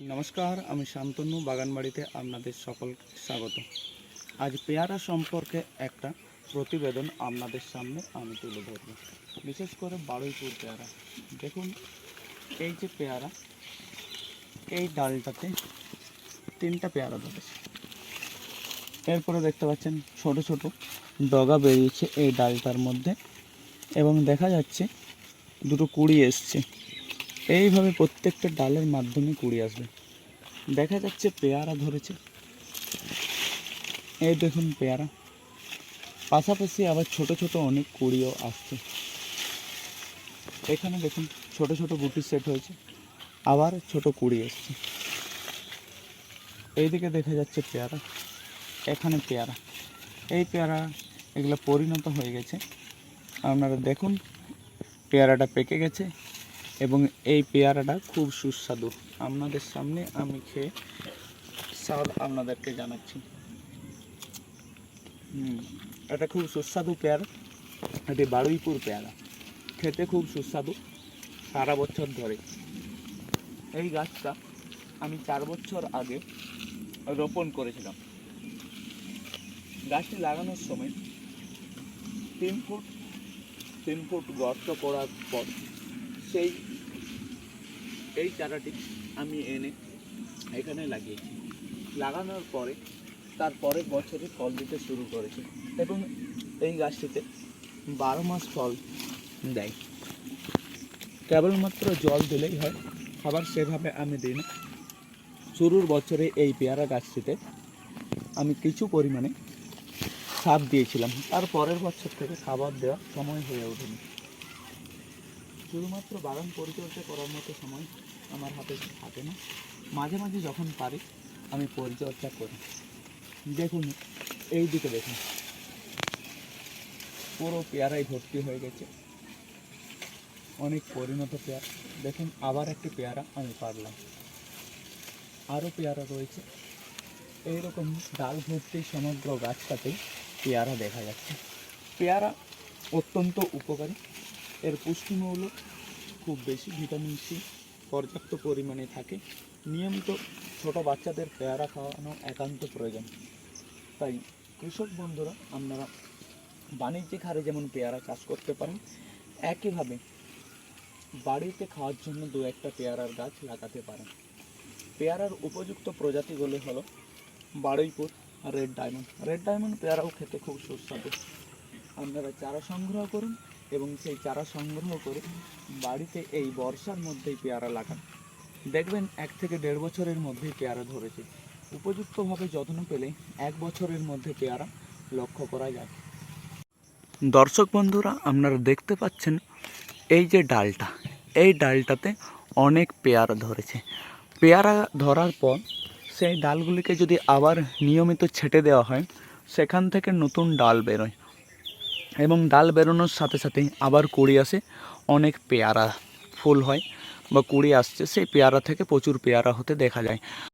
নমস্কার, আমি শান্তনু, বাগানবাড়িতে আপনাদের সকলকে স্বাগত। আজ পেয়ারা সম্পর্কে একটা প্রতিবেদন আপনাদের সামনে আমি তুলে ধরব। বিশেষ করে বারুইপুর পেয়ারা। দেখুন, এই যে পেয়ারা, এই ডালটাতে তিনটা পেয়ারা ধরেছে। এরপরে দেখতে পাচ্ছেন, ছোট ছোট ডগা বেরিয়েছে এই ডালটার মধ্যে এবং দেখা যাচ্ছে দুটো কুড়ি এসছে। এইভাবে প্রত্যেকটা ডালের মাধ্যমে কুড়ি আসবে। দেখা যাচ্ছে পেয়ারা ধরেছে। এই দেখুন পেয়ারা। পাশাপাশি আবার ছোট ছোট অনেক কুড়িও আসছে। এখানে দেখুন ছোট ছোট গুটি সেট হয়েছে। আবার ছোট কুড়ি এসছে। এইদিকে দেখা যাচ্ছে পেয়ারা। এখানে পেয়ারা। এই পেয়ারা এগুলো পরিণত হয়ে গেছে। আপনারা দেখুন, পেয়ারাটা পেকে গেছে। এবং এই পেয়ারাটা খুব সুস্বাদু। আপনাদের সামনে আমি খেয়ে স্বাদ আপনাদেরকে জানাচ্ছি। এটা খুব সুস্বাদু পেয়ারা। এটি বারুইপুর পেয়ারা। খেতে খুব সুস্বাদু সারা বছর ধরে। এই গাছটা আমি চার বছর আগে রোপণ করেছিলাম। গাছটি লাগানোর সময় তিন ফুট তিন ফুট গর্ত করার পর সেই, এই চারাটি আমি এনে এখানে লাগিয়েছি। লাগানোর পরে তার পরের বছরে ফল দিতে শুরু করেছে এবং এই গাছটিতে বারো মাস ফল দেয়। কেবলমাত্র জল দিলেই হয় খাবার সেভাবে আমি দিই না। শুরুর বছরে এই পেয়ারা গাছটিতে আমি কিছু পরিমাণে সাপ দিয়েছিলাম। তার পরের বছর থেকে খাবার দেওয়া সময় হয়ে ওঠেনি। শুধুমাত্র বাগান পরিচর্যা করার মতো সময় আমার হাতে থাকে না। মাঝে মাঝে যখন পারি, আমি পরিচর্যা করি। দেখুন এই দিকে দেখুন। পুরো পেয়ারাই ভর্তি হয়ে গেছে। অনেক পরিণত পেয়ারা। দেখুন, আবার একটি পেয়ারা আমি পারলাম। আরও পেয়ারা রয়েছে। এইরকম ডাল ভর্তি সমগ্র গাছটাতেই পেয়ারা দেখা যাচ্ছে। পেয়ারা অত্যন্ত উপকারী। এর পুষ্টিমূল্য খুব বেশি, ভিটামিন সি পর্যাপ্ত পরিমাণে থাকে। নিয়মিত ছোট বাচ্চাদের পেয়ারা খাওয়ানো একান্ত প্রয়োজন। তাই কৃষক বন্ধুরা, আপনারা বাণিজ্যিক হারে যেমন পেয়ারা চাষ করতে পারেন, একইভাবে বাড়িতে খাওয়ার জন্য দু একটা পেয়ারার গাছ লাগাতে পারেন। পেয়ারার উপযুক্ত প্রজাতিগুলি হলো Baruipur red diamond. Red diamond পেয়ারাও খেতে খুব সুস্বাদু। আপনারা চারা সংগ্রহ করুন এবং সেই চারা সংগ্রহ করে বাড়িতে এই বর্ষার মধ্যেই পেয়ারা লাগান। দেখবেন এক থেকে দেড় বছরের মধ্যেই পেয়ারা ধরেছে। উপযুক্তভাবে যত্ন পেলে এক বছরের মধ্যে পেয়ারা লক্ষ্য করা যায়। দর্শক বন্ধুরা, আপনারা দেখতে পাচ্ছেন এই যে ডালটা। এই ডালটাতে অনেক পেয়ারা ধরেছে। পেয়ারা ধরার পর সেই ডালগুলিকে যদি আবার নিয়মিত ছেটে দেওয়া হয়, সেখান থেকে নতুন ডাল বেরোয়। এবং ডাল বেরোনোর সাথে সাথে আবার কুড়ি আসে। অনেক পেয়ারা ফুল হয় বা কুড়ি আসছে, সেই পেয়ারা থেকে প্রচুর পেয়ারা হতে দেখা যায়।